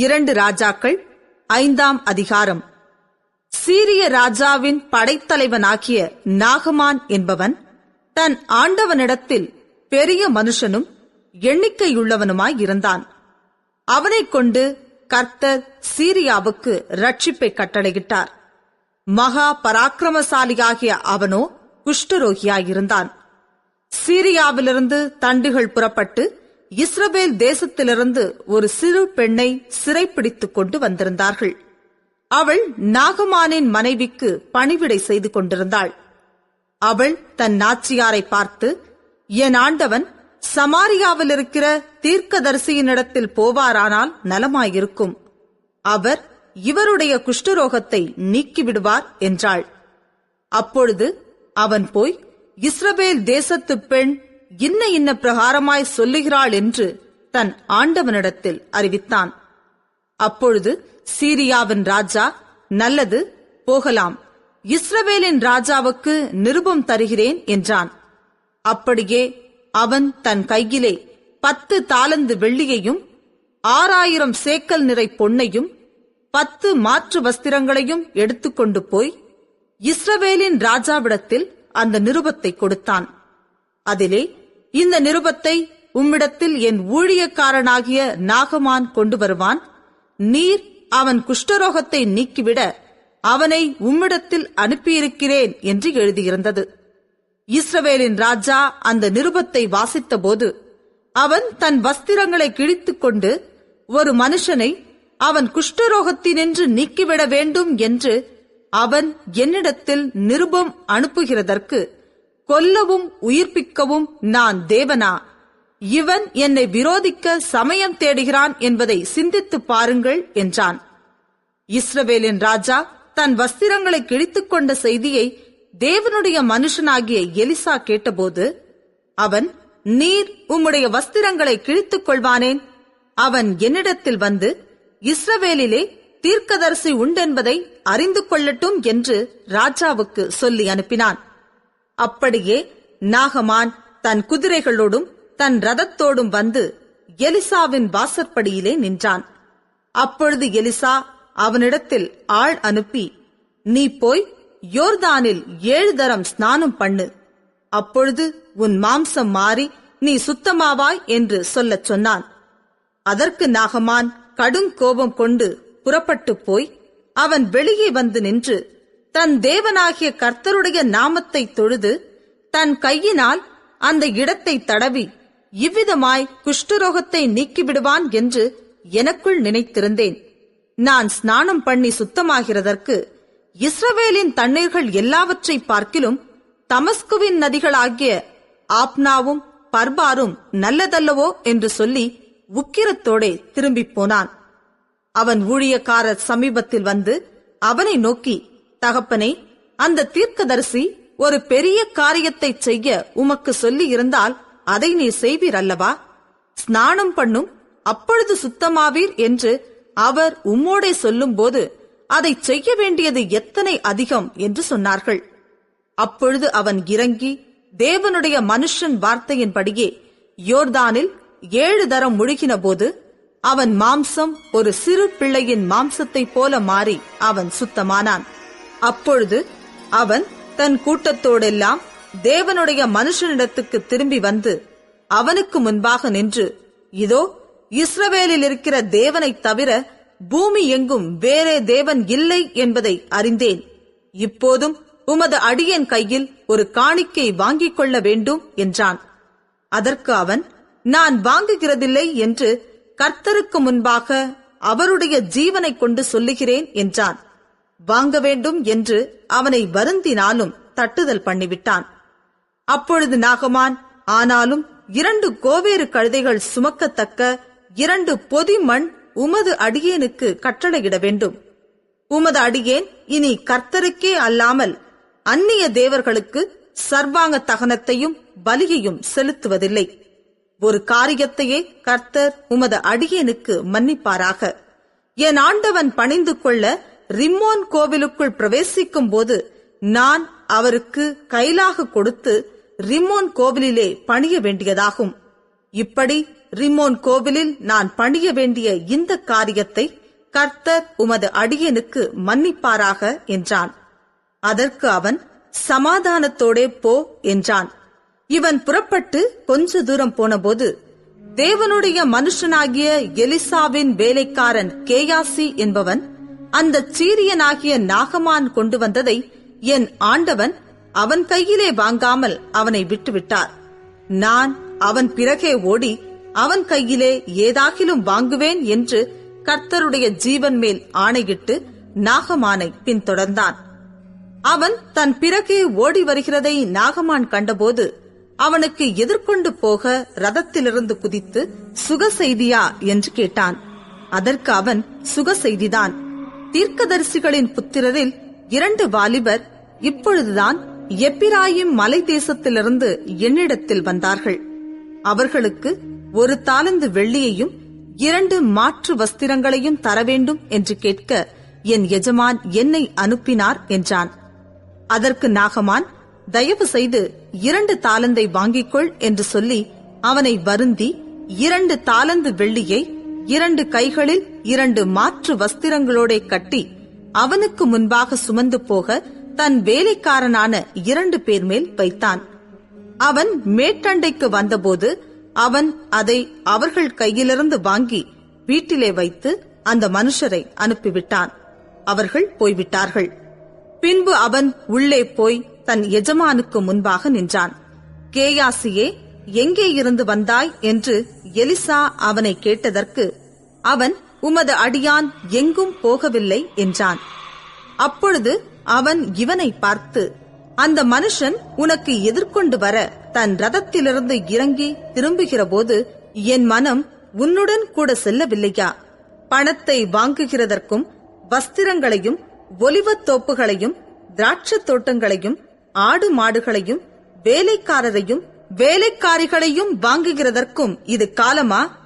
இரண்டு ராஜாக்கள் ஐந்தாம் அதிகாரம். சீரிய ராஜாவின் படைத்தலைவனாகிய நாகமான் என்பவன் தன் ஆண்டவனிடத்தில் பெரிய மனுஷனும் எண்ணிக்கையுள்ளவனுமாய் இருந்தான். அவனைக் கொண்டு கர்த்தர் சீரியாவுக்கு ரட்சிப்பை கட்டளையிட்டார். மகா பராக்கிரமசாலியாகிய அவனோ குஷ்டரோகியாயிருந்தான். சீரியாவிலிருந்து தண்டுகள் புறப்பட்டு இஸ்ரவேல் தேசத்திலிருந்து ஒரு சிறு பெண்ணை சிறைப்பிடித்துக் கொண்டு வந்திருந்தார்கள். அவள் நாகமானின் மனைவிக்கு பணிவிடை செய்து கொண்டிருந்தாள். அவள் தன் நாச்சியாரை பார்த்து என் ஆண்டவன் சமாரியாவில் இருக்கிற தீர்க்கதரிசியினிடத்தில் போவாரானால் நலமாயிருக்கும். அவர் இவருடைய குஷ்டரோகத்தை நீக்கிவிடுவார் என்றாள். அப்பொழுது அவன் போய் இஸ்ரவேல் தேசத்து பெண் இன்ன இன்ன பிரகாரமாய் சொல்லுகிறாள் என்று தன் ஆண்டவனிடத்தில் அறிவித்தான். அப்பொழுது சீரியாவின் ராஜா நல்லது போகலாம். இஸ்ரவேலின் ராஜாவுக்கு நிருபம் தருகிறேன் என்றான். அப்படியே அவன் தன் கையிலே பத்து தாளந்து வெள்ளியையும் ஆறாயிரம் சேக்கல் நிறை பொன்னையும் பத்து மாற்று வஸ்திரங்களையும் எடுத்துக்கொண்டு போய் இஸ்ரவேலின் ராஜாவிடத்தில் அந்த நிருபத்தை கொடுத்தான். அதிலே இந்த நிருபத்தை உம்மிடத்தில் என் ஊழியக்காரனாகிய நாகமான் கொண்டு வருவான். நீர் அவன் குஷ்டரோகத்தை நீக்கிவிட அவனை உம்மிடத்தில் அனுப்பியிருக்கிறேன் என்று எழுதியிருந்தது. இஸ்ரவேலின் ராஜா அந்த நிருபத்தை வாசித்தபோது அவன் தன் வஸ்திரங்களை கிழித்துக் கொண்டு ஒரு மனுஷனை அவன் குஷ்டரோகத்தினின்று நீக்கிவிட வேண்டும் என்று அவன் என்னிடத்தில் நிருபம் அனுப்புகிறதற்கு கொல்லவும் உயிர்ப்பிக்கவும் நான் தேவனா? இவன் என்னை விரோதிக்க சமயம் தேடுகிறான் என்பதை சிந்தித்துப் பாருங்கள் என்றான். இஸ்ரவேலின் ராஜா தன் வஸ்திரங்களை கிழித்துக் கொண்ட செய்தியை தேவனுடைய மனுஷனாகிய எலிசா கேட்டபோது அவன் நீர் உம்முடைய வஸ்திரங்களை கிழித்துக் கொள்வானேன்? அவன் என்னிடத்தில் வந்து இஸ்ரவேலிலே தீர்க்கதரிசி உண்டென்பதை அறிந்து கொள்ளட்டும் என்று ராஜாவுக்கு சொல்லி அனுப்பினான். அப்படியே நாகமான் தன் குதிரைகளோடும் தன் ரதத்தோடும் வந்து எலிசாவின் வாசற்படியிலே நின்றான். அப்பொழுது எலிசா அவனிடத்தில் ஆள் அனுப்பி நீ போய் யோர்தானில் ஏழு தரம் ஸ்நானம் பண்ணு. அப்பொழுது உன் மாம்சம் மாறி நீ சுத்தமாவாய் என்று சொல்லச் சொன்னான். அதற்கு நாகமான் கடும் கோபம் கொண்டு புறப்பட்டு போய் அவன் வெளியே வந்து நின்று தன் தேவனாகிய கர்த்தருடைய நாமத்தை தொழுது தன் கையினால் அந்த இடத்தை தடவி இவ்விதமாய் குஷ்டரோகத்தை நீக்கிவிடுவான் என்று எனக்குள் நினைத்திருந்தேன். நான் ஸ்நானம் பண்ணி சுத்தமாகிறதற்கு இஸ்ரவேலின் தண்ணீர்கள் எல்லாவற்றை பார்க்கிலும் தமஸ்குவின் நதிகளாகிய ஆப்னாவும் பர்பாரும் நல்லதல்லவோ என்று சொல்லி உக்கிரத்தோடே திரும்பிப் போனான். அவன் ஊழியக்காரர் சமீபத்தில் வந்து அவனை நோக்கி தகப்பனே அந்த தீர்க்கதரிசி ஒரு பெரிய காரியத்தை செய்ய உமக்கு சொல்லி இருந்தால் அதை நீ செய்வீர் அல்லவா? ஸ்நானம் பண்ணும் அப்பொழுது சுத்தமாவீர் என்று அவர் உம்மோடே சொல்லும்போது அதை செய்ய வேண்டியது எத்தனை அதிகம் என்று சொன்னார்கள். அப்பொழுது அவன் இறங்கி தேவனுடைய மனுஷன் வார்த்தையின்படியே யோர்தானில் ஏழு தரம் முழுகின போது அவன் மாம்சம் ஒரு சிறு பிள்ளையின் மாம்சத்தைப் போல மாறி அவன் சுத்தமானான். அப்பொழுது அவன் தன் கூட்டத்தோடெல்லாம் தேவனுடைய மனுஷனிடத்துக்கு திரும்பி வந்து அவனுக்கு முன்பாக நின்று இதோ இஸ்ரவேலில் இருக்கிற தேவனைத் தவிர பூமி எங்கும் வேறே தேவன் இல்லை என்பதை அறிந்தேன். இப்போதும் உமது அடியன் கையில் ஒரு காணிக்கை வாங்கிக் கொள்ள வேண்டும் என்றான். அதற்கு அவன் நான் வாங்குகிறதில்லை என்று கர்த்தருக்கு முன்பாக அவருடைய ஜீவனைக் கொண்டு சொல்லுகிறேன் என்றான். வாங்க வேண்டும் என்று அவனை வருந்தினாலும் தட்டுதல் பண்ணிவிட்டான். அப்பொழுது நாகமான் ஆனாலும் இரண்டு கோவேறு கழுதைகள் சுமக்கத்தக்க இரண்டு பொதி மண் உமது அடியேனுக்கு கட்டளையிட வேண்டும். உமது அடியேன் இனி கர்த்தருக்கே அல்லாமல் அந்நிய தேவர்களுக்கு சர்வாங்க தகனத்தையும் பலியையும் செலுத்துவதில்லை. ஒரு காரியத்தையே கர்த்தர் உமது அடியேனுக்கு மன்னிப்பாராக. என் ஆண்டவன் பணிந்து கொள்ள ரிம்மோன் கோவிலுக்குள் பிரவேசிக்கும் போது நான் அவருக்கு கைலாக கொடுத்து ரிம்மோன் கோவிலிலே பணிய வேண்டியதாகும். இப்படி ரிமோன் கோவிலில் நான் பணிய வேண்டிய இந்த காரியத்தை கர்த்தர் உமது அடியனுக்கு மன்னிப்பாராக என்றான். அதற்கு அவன் சமாதானத்தோடே போ என்றான். இவன் புறப்பட்டு கொஞ்ச தூரம் போனபோது தேவனுடைய மனுஷனாகிய எலிசாவின் வேலைக்காரன் கேயாசி என்பவன் அந்த சீரியனாகிய நாகமான் கொண்டு வந்ததை என் ஆண்டவன் அவன் கையிலே வாங்காமல் அவனை விட்டுவிட்டார். நான் அவன் பிறகே ஓடி அவன் கையிலே ஏதாகிலும் வாங்குவேன் என்று கர்த்தருடைய ஜீவன் மேல் ஆணையிட்டு நாகமானை பின்தொடர்ந்தான். அவன் தன் பிறகே ஓடி வருகிறதை நாகமான் கண்டபோது அவனுக்கு எதிர்கொண்டு போக ரதத்திலிருந்து குதித்து சுக செய்தியா என்று கேட்டான். அதற்கு அவன் சுக செய்திதான் தீர்க்கதரிசிகளின் புத்திரரில் இரண்டு வாலிபர் இப்பொழுதுதான் எப்பிராயிம் மலை தேசத்திலிருந்து என்னிடத்தில் வந்தார்கள். அவர்களுக்கு ஒரு தாளந்து வெள்ளியையும் இரண்டு மாற்று வஸ்திரங்களையும் தர வேண்டும் என்று கேட்க என் எஜமான் என்னை அனுப்பினார் என்றான். அதற்கு நாகமான் தயவு செய்து இரண்டு தாளந்தை வாங்கிக்கொள் என்று சொல்லி அவனை வருந்தி இரண்டு தாளந்து வெள்ளியை இரண்டு கைகளில் இரண்டு மாற்று வஸ்திரங்களோட கட்டி அவனுக்கு முன்பாக சுமந்து போக தன் வேலைக்காரனான இரண்டு பேர் மேல் வைத்தான். அவன் மேட்டண்டைக்கு வந்தபோது அவன் அதை அவர்கள் கையிலிருந்து வாங்கி வீட்டிலே வைத்து அந்த மனுஷரை அனுப்பிவிட்டான். அவர்கள் போய்விட்டார்கள். பின்பு அவன் உள்ளே போய் தன் எஜமானுக்கு முன்பாக நின்றான். கேயாசியே எங்கே இருந்து வந்தாய் என்று எலிசா அவனை கேட்டதற்கு அவன் உமது அடியான் எங்கும் போகவில்லை என்றான். அப்பொழுது அவன் இவனை பார்த்து அந்த மனுஷன் உனக்கு எதிர்கொண்டு வர தன் ரதத்திலிருந்து இறங்கி திரும்புகிறபோது என் மனம் உன்னுடன் கூட செல்லவில்லையா? பணத்தை வாங்குகிறதற்கும் வஸ்திரங்களையும் ஒலிவத் தோப்புகளையும் திராட்சத் தோட்டங்களையும் ஆடு மாடுகளையும் வேலைக்காரரையும் வேலைக்காரிகளையும் வாங்குகிறதற்கும் இது காலமா?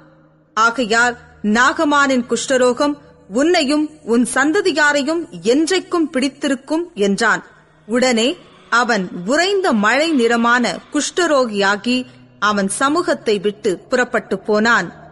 ஆகையால் நாகமானின் குஷ்டரோகம் உன்னையும் உன் சந்ததியாரையும் என்றைக்கும் பிடித்திருக்கும் என்றான். உடனே அவன் உறைந்த மழை நிறமான குஷ்டரோகியாகி அவன் சமூகத்தை விட்டு புறப்பட்டு போனான்.